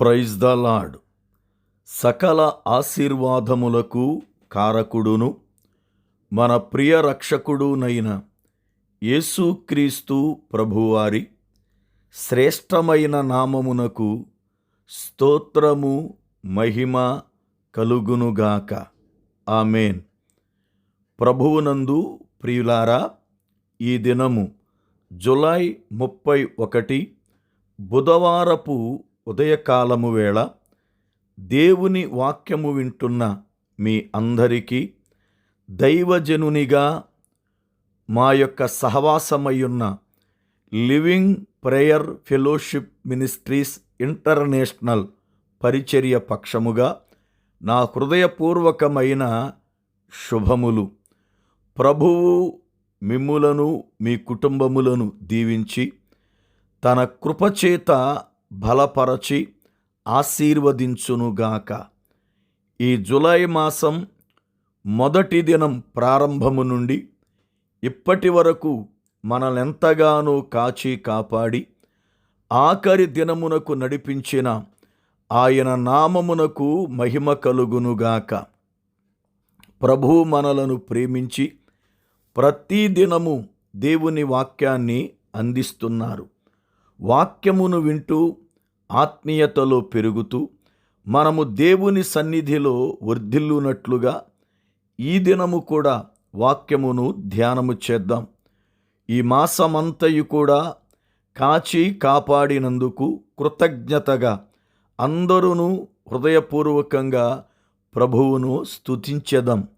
Praise the lord సకల ఆశీర్వాదములకు కారకుడును మన ప్రియ రక్షకుడునైన యేసుక్రీస్తు ప్రభువారి శ్రేష్టమైన నామమునకు స్తోత్రము మహిమ కలుగునుగాక ఆమెన్. ప్రభువునందు ప్రియులారా ఈ దినము జులై ముప్పై ఒకటి బుధవారపు ఉదయకాలము వేళ దేవుని వాక్యము వింటున్న మీ అందరికీ దైవజనునిగా మా యొక్క సహవాసమయ్యున్న living prayer fellowship ministries international పరిచర్య పక్షముగా నా హృదయపూర్వకమైన శుభములు. ప్రభువు మిమ్ములను మీ కుటుంబములను దీవించి తన కృపచేత బలపరచి ఆశీర్వదించునుగాక. ఈ జులై మాసం మొదటి దినం ప్రారంభము నుండి ఇప్పటి వరకు మనలెంతగానో కాచి కాపాడి ఆఖరి దినమునకు నడిపించిన ఆయన నామమునకు మహిమ కలుగునుగాక. ప్రభు మనలను ప్రేమించి ప్రతి దినము దేవుని వాక్యాన్ని అందిస్తున్నారు. వాక్యమును వింటూ ఆత్మీయతలో పెరుగుతూ మనము దేవుని సన్నిధిలో వర్ధిల్లునట్లుగా ఈ దినము కూడా వాక్యమును ధ్యానము చేద్దాం. ఈ మాసమంతయు కూడా కాచి కాపాడినందుకు కృతజ్ఞతగా అందరూ హృదయపూర్వకంగా ప్రభువును స్థుతించదం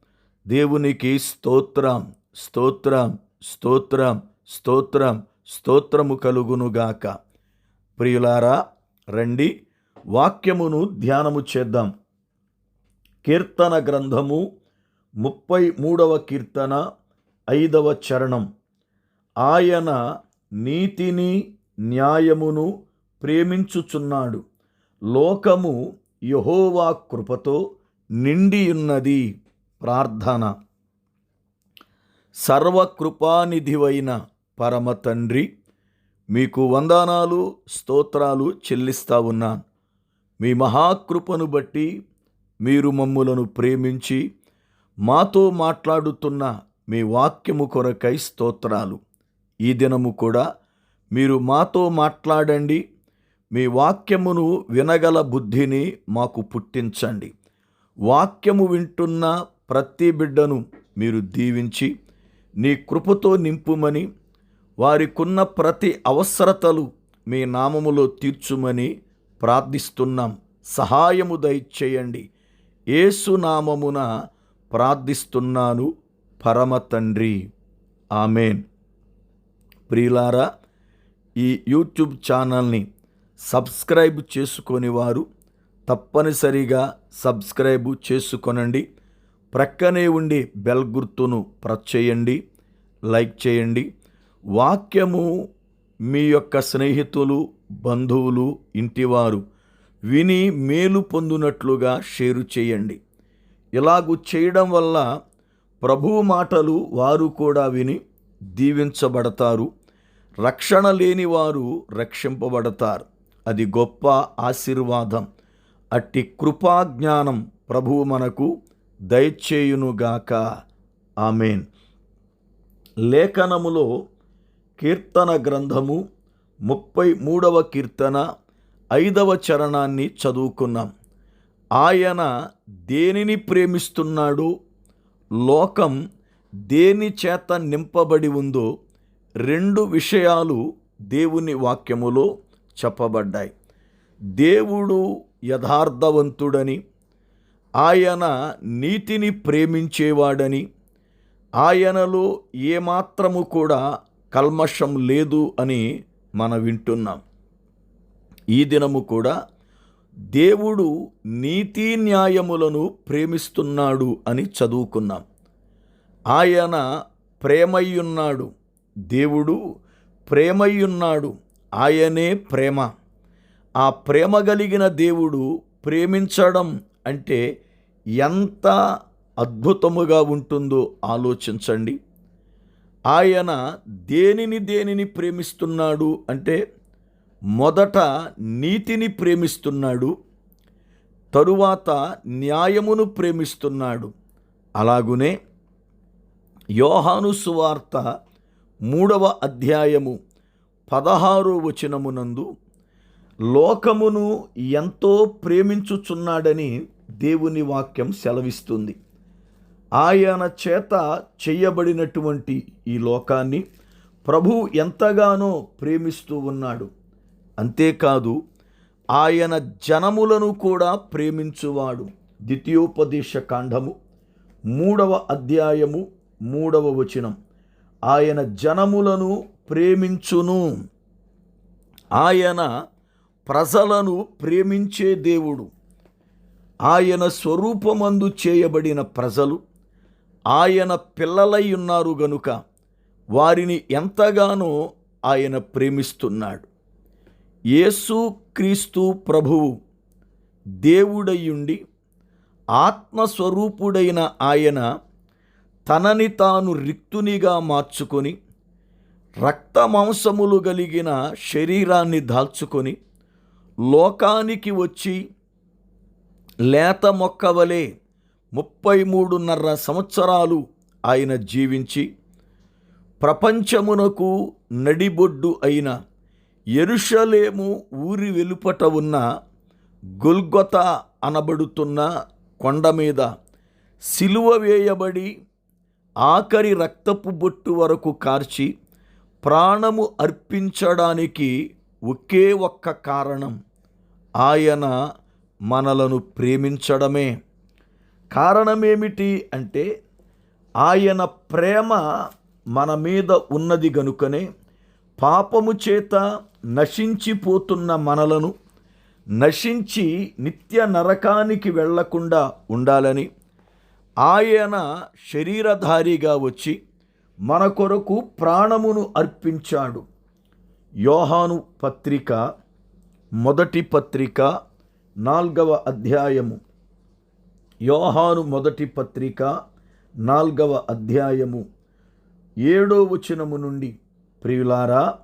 దేవునికి స్తోత్రం స్తోత్రం స్తోత్రం స్తోత్రం స్తోత్రము కలుగునుగాక. ప్రియులారా రండి. వాక్యమును ధ్యానము చేద్దాం. కీర్తన గ్రంథము ముప్పై మూడవ కీర్తన ఐదవ చరణం. ఆయన నీతిని న్యాయమును ప్రేమించుచున్నాడు. లోకము యహోవా కృపతో నిండియున్నది. ప్రార్థన. సర్వకృపానిధివైన పరమ తండ్రి మీకు వందనాలు స్తోత్రాలు చెల్లిస్తా ఉన్నాను. మీ మహాకృపను బట్టి మీరు మమ్ములను ప్రేమించి మాతో మాట్లాడుతున్న మీ వాక్యము కొరకై స్తోత్రాలు. ఈ దినము కూడా మీరు మాతో మాట్లాడండి మీ వాక్యమును వినగల బుద్ధిని మాకు పుట్టించండి. వాక్యము వింటున్న ప్రతి బిడ్డను మీరు దీవించి నీ కృపతో నింపుమని వారికున్న ప్రతి అవసరతలు మీ నామములో తీర్చుమని ప్రార్థిస్తున్నాం. సహాయము దయచేయండి. ఏసునామమున ప్రార్థిస్తున్నాను. పరమ తండ్రి. ఆమెన్. ప్రియులారా ఈ యూట్యూబ్ ఛానల్ని సబ్స్క్రైబ్ చేసుకొని వారు తప్పనిసరిగా సబ్స్క్రైబ్ చేసుకొనండి. ప్రక్కనే ఉండి బెల్ గుర్తును ప్రెస్ చేయండి. లైక్ చేయండి. వాక్యము మీ యొక్క స్నేహితులు బంధువులు ఇంటివారు విని మేలు పొందునట్లుగా షేరు చేయండి. ఇలాగు చేయడం వల్ల ప్రభువు మాటలు వారు కూడా విని దీవించబడతారు. రక్షణ లేని వారు రక్షింపబడతారు. అది గొప్ప ఆశీర్వాదం. అట్టి కృపాజ్ఞానం ప్రభువు మనకు దయచేయునుగాక. ఆమెన్. లేఖనములో కీర్తన గ్రంథము ముప్పై మూడవ కీర్తన ఐదవ చరణాన్ని చదువుకున్నాం. ఆయన దేనిని ప్రేమిస్తున్నాడు? లోకం దేని చేత నింపబడి ఉందో రెండు విషయాలు దేవుని వాక్యములో చెప్పబడ్డాయి. దేవుడు యథార్థవంతుడని ఆయన నీతిని ప్రేమించేవాడని ఆయనలో ఏమాత్రము కూడా కల్మషం లేదు అని మనం వింటున్నాం. ఈ దినము కూడా దేవుడు నీతి న్యాయములను ప్రేమిస్తున్నాడు అని చదువుకున్నాం. ఆయన ప్రేమయ్యున్నాడు. దేవుడు ప్రేమయ్యున్నాడు. ఆయనే ప్రేమ. ఆ ప్రేమ కలిగిన దేవుడు ప్రేమించడం అంటే ఎంత అద్భుతముగా ఉంటుందో ఆలోచించండి. ఆయన దేనిని దేనిని ప్రేమిస్తున్నాడు అంటే మొదట నీతిని ప్రేమిస్తున్నాడు తరువాత న్యాయమును ప్రేమిస్తున్నాడు. అలాగునే యోహాను సువార్త మూడవ అధ్యాయము పదహారో వచనమునందు లోకమును ఎంతో ప్రేమించుచున్నాడని దేవుని వాక్యం సెలవిస్తుంది. ఆయన చేత చేయబడినటువంటి ఈ లోకాన్ని ప్రభు ఎంతగానో ప్రేమిస్తూ ఉన్నాడు. అంతేకాదు ఆయన జనములను కూడా ప్రేమించువాడు. ద్వితీయోపదేశ కాండము మూడవ అధ్యాయము మూడవ వచనం. ఆయన జనములను ప్రేమించును. ఆయన ప్రజలను ప్రేమించే దేవుడు. ఆయన స్వరూపమందు చేయబడిన ప్రజలు ఆయన పిల్లలై ఉన్నారు గనుక వారిని ఎంతగానో ఆయన ప్రేమిస్తున్నాడు. యేసు క్రీస్తు ప్రభువు దేవుడయ్యుండి ఆత్మస్వరూపుడైన ఆయన తనని తాను రిక్తునిగా మార్చుకొని రక్త మాంసములు కలిగిన శరీరాన్ని దాల్చుకొని లోకానికి వచ్చి లేత మొక్కవలే ముప్పై మూడున్నర సంవత్సరాలు ఆయన జీవించి ప్రపంచమునకు నడిబొడ్డు అయిన ఎరుషలేము ఊరి వెలుపట ఉన్న గొల్గొత అనబడుతున్న కొండ మీద సిలువ వేయబడి ఆఖరి రక్తపు బొట్టు వరకు కార్చి ప్రాణము అర్పించడానికి ఒకే ఒక్క కారణం ఆయన మనలను ప్రేమించడమే. కారణమేమిటి అంటే ఆయన ప్రేమ మన మీద ఉన్నది గనుకనే పాపము చేత నశించిపోతున్న మనలను నశించి నిత్య నరకానికి వెళ్ళకుండా ఉండాలని ఆయన శరీరధారిగా వచ్చి మన కొరకు ప్రాణమును అర్పించాడు. యోహాను పత్రిక మొదటి పత్రిక నాల్గవ అధ్యాయము. యోహాను మొదటి పత్రిక నాల్గవ అధ్యాయము ఏడో వచనము నుండి. ప్రియులారా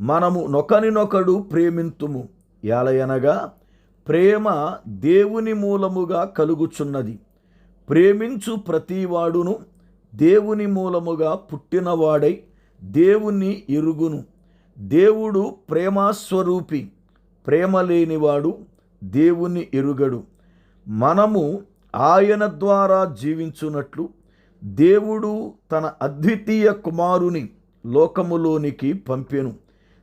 మనము నొకనినొకడు ప్రేమింతుము. ఎలయనగా ప్రేమ దేవుని మూలముగా కలుగుచున్నది. ప్రేమించు ప్రతివాడును దేవుని మూలముగా పుట్టినవాడై దేవుని ఎరుగును. దేవుడు ప్రేమాస్వరూపి. ప్రేమ లేనివాడు దేవుని ఎరుగడు. మనము ఆయన ద్వారా జీవించున్నట్లు దేవుడు తన అద్వితీయ కుమారుని లోకములోనికి పంపెను.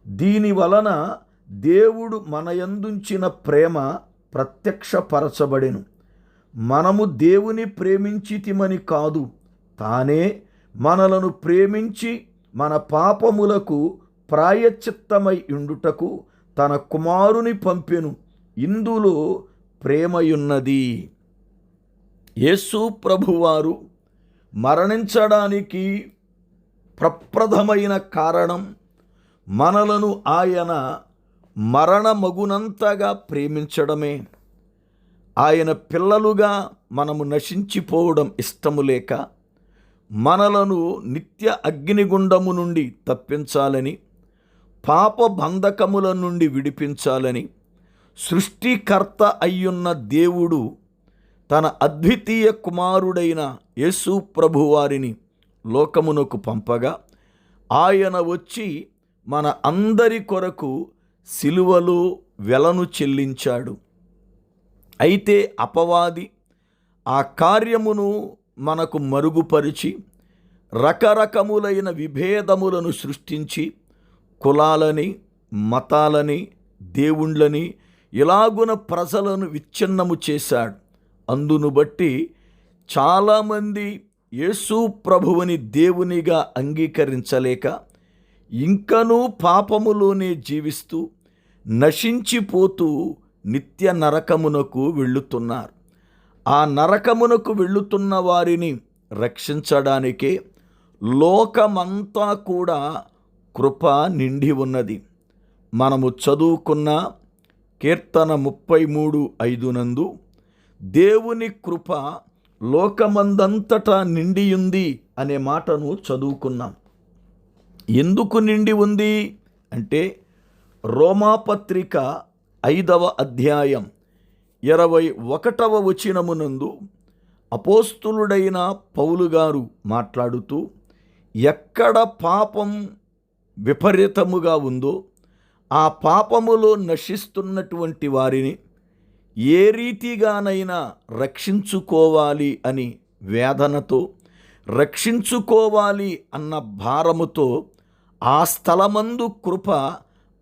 దీని వలన దేవుడు మన యందుంచిన ప్రేమ ప్రత్యక్షపరచబడెను. మనము దేవుని ప్రేమించితిమని కాదు తానే మనలను ప్రేమించి మన పాపములకు ప్రాయచిత్తమై ఉండుటకు తన కుమారుని పంపెను. ఇందులో ప్రేమయున్నది. యేసు ప్రభువారు మరణించడానికి ప్రప్రథమైన కారణం మనలను ఆయన మరణమగునంతగా ప్రేమించడమే. ఆయన పిల్లలుగా మనము నశించిపోవడం ఇష్టము లేక మనలను నిత్య అగ్నిగుండము నుండి తప్పించాలని పాప బంధకముల నుండి విడిపించాలని సృష్టికర్త అయ్యున్న దేవుడు తన అద్వితీయ కుమారుడైన యేసు ప్రభువారిని లోకమునకు పంపగా ఆయన వచ్చి మన అందరి కొరకు సిలువలో వెలను చెల్లించాడు. అయితే అపవాది ఆ కార్యమును మనకు మరుగుపరిచి రకరకములైన విభేదములను సృష్టించి కులాలని మతాలని దేవుళ్ళని ఇలాగున ప్రజలను విచ్ఛిన్నము చేశాడు. అందును బట్టి చాలామంది యేసు ప్రభువుని దేవునిగా అంగీకరించలేక ఇంకనూ పాపములోనే జీవిస్తూ నశించిపోతూ నిత్య నరకమునకు వెళ్ళుతున్నారు. ఆ నరకమునకు వెళ్ళుతున్న వారిని రక్షించడానికే లోకమంతా కూడా కృప నిండి ఉన్నది. మనము చదువుకున్న కీర్తన ముప్పై మూడు ఐదు నందు దేవుని కృప లోకమందంతటా నిండియుంది అనే మాటను చదువుకున్నాం. ఎందుకు నిండి ఉంది? అంటే రోమాపత్రిక ఐదవ అధ్యాయం ఇరవై ఒకటవ వచనమునందు అపోస్తులుడైన పౌలు గారు మాట్లాడుతూ ఎక్కడ పాపం విపరీతముగా ఉందో ఆ పాపములో నశిస్తున్నటువంటి వారిని ఏ రీతిగానైనా రక్షించుకోవాలి అని వేదనతో రక్షించుకోవాలి అన్న భారముతో ఆ స్థలమందు కృప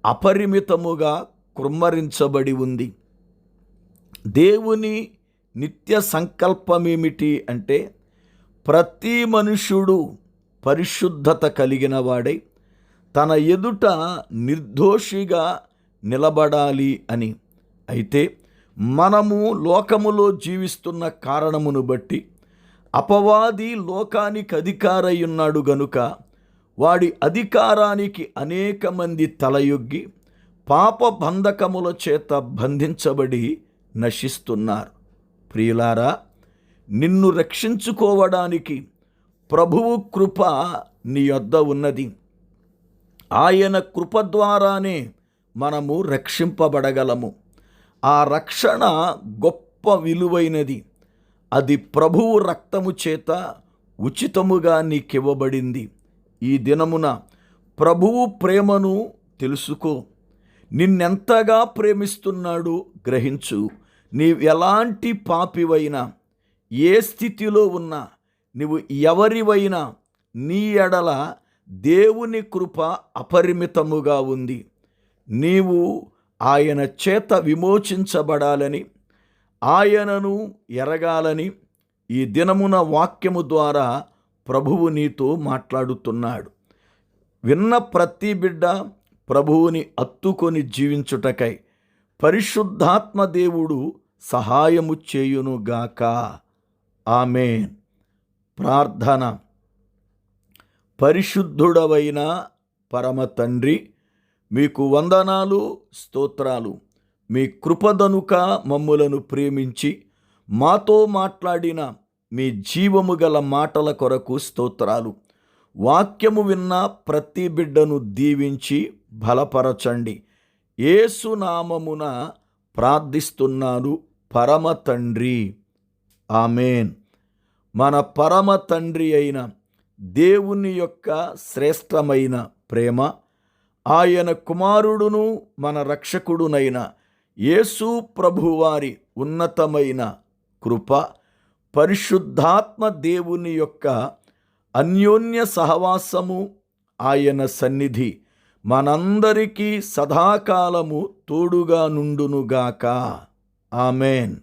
అపరిమితముగా కుమ్మరించబడి ఉంది. దేవుని నిత్య సంకల్పమేమిటి అంటే ప్రతి మనుష్యుడు పరిశుద్ధత కలిగిన వాడై తన ఎదుట నిర్దోషిగా నిలబడాలి అని. అయితే మనము లోకములో జీవిస్తున్న కారణమును బట్టి అపవాది లోకానికి అధికారై ఉన్నాడు గనుక వాడి అధికారానికి అనేక మంది తలయొగ్గి పాప బంధకముల చేత బంధించబడి నశిస్తున్నారు. ప్రియులారా నిన్ను రక్షించుకోవడానికి ప్రభువు కృప నీ యొద్ద ఉన్నది. ఆయన కృప ద్వారానే మనము రక్షింపబడగలము. ఆ రక్షణ గొప్ప విలువైనది. అది ప్రభువు రక్తము చేత ఉచితముగా నీకివ్వబడింది. ఈ దినమున ప్రభువు ప్రేమను తెలుసుకో. నిన్నెంతగా ప్రేమిస్తున్నాడు గ్రహించు. నీవు ఎలాంటి పాపివైనా ఏ స్థితిలో ఉన్నా నువ్వు ఎవరివైనా నీ ఎడల దేవుని కృప అపరిమితముగా ఉంది. నీవు ఆయన చేత విమోచించబడాలని ఆయనను ఎరగాలని ఈ దినమున వాక్యము ద్వారా ప్రభువు నీతో మాట్లాడుతున్నాడు. విన్న ప్రతి బిడ్డ ప్రభువుని అత్తుకొని జీవించుటకై పరిశుద్ధాత్మ దేవుడు సహాయము చేయునుగాక ఆమెన్. ప్రార్థన. పరిశుద్ధుడవైన పరమ తండ్రి మీకు వందనాలు స్తోత్రాలు. మీ కృపదనుక మమ్ములను ప్రేమించి మాతో మాట్లాడిన మీ జీవము గల మాటల కొరకు స్తోత్రాలు. వాక్యము విన్న ప్రతి బిడ్డను దీవించి బలపరచండి. ఏసునామమున ప్రార్థిస్తున్నాను పరమ తండ్రి. ఆమెన్. మన పరమ తండ్రి అయిన దేవుని యొక్క శ్రేష్టమైన ప్రేమ ఆయన కుమారుడును మన రక్షకుడునైన యేసు ప్రభువారి ఉన్నతమైన కృప పరిశుద్ధాత్మ దేవుని యొక్క అన్యోన్య సహవాసము ఆయన సన్నిధి మనందరికీ సదాకాలము తోడుగా నుండునుగాక. ఆమెన్.